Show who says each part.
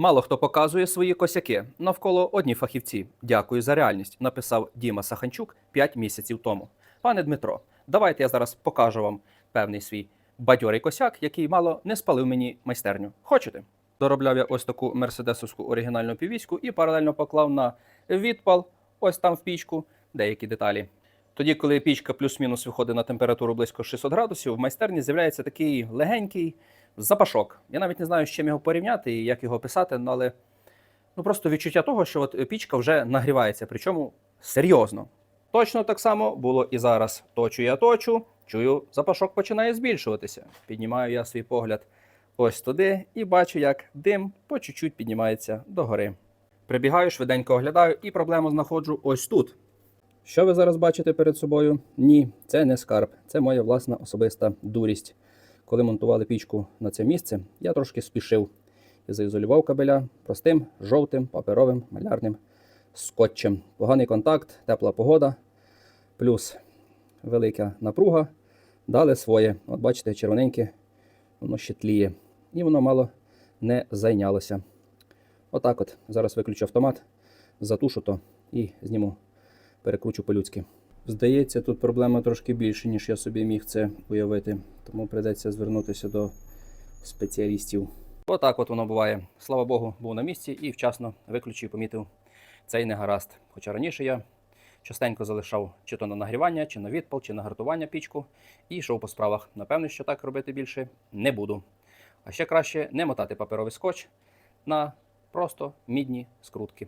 Speaker 1: Мало хто показує свої косяки. Навколо одні фахівці. Дякую за реальність, написав Діма Саханчук 5 місяців тому. Пане Дмитро, давайте я зараз покажу вам певний свій бадьорий косяк, який мало не спалив мені майстерню. Хочете? Доробляв я ось таку мерседесовську оригінальну півіську і паралельно поклав на відпал, ось там в пічку, деякі деталі. Тоді, коли пічка плюс-мінус виходить на температуру близько 600 градусів, в майстерні з'являється такий легенький запашок. Я навіть не знаю, з чим його порівняти і як його описати, ну, але ну, просто відчуття того, що от пічка вже нагрівається, причому серйозно. Точно так само було і зараз. Точу я точу, чую, запашок починає збільшуватися. Піднімаю я свій погляд ось туди і бачу, як дим по чуть-чуть піднімається догори. Прибігаю, швиденько оглядаю і проблему знаходжу ось тут. Що ви зараз бачите перед собою? Ні, це не скарб, це моя власна особиста дурість. Коли монтували пічку на це місце, я трошки спішив і заізолював кабеля простим жовтим паперовим малярним скотчем. Поганий контакт, тепла погода, плюс велика напруга дали своє. От бачите, червоненьке, воно ще тліє. І воно мало не зайнялося. Отак от. Зараз виключу автомат, затушу то і зніму, перекручу по-людськи. Здається, тут проблема трошки більше, ніж я собі міг це уявити. Тому прийдеться звернутися до спеціалістів. Отак от воно буває. Слава Богу, був на місці і вчасно виключив, помітив цей негаразд. Хоча раніше я частенько залишав чи то на нагрівання, чи на відпал, чи на гартування пічку і йшов по справах. Напевно, що так робити більше не буду. А ще краще не мотати паперовий скотч на просто мідні скрутки.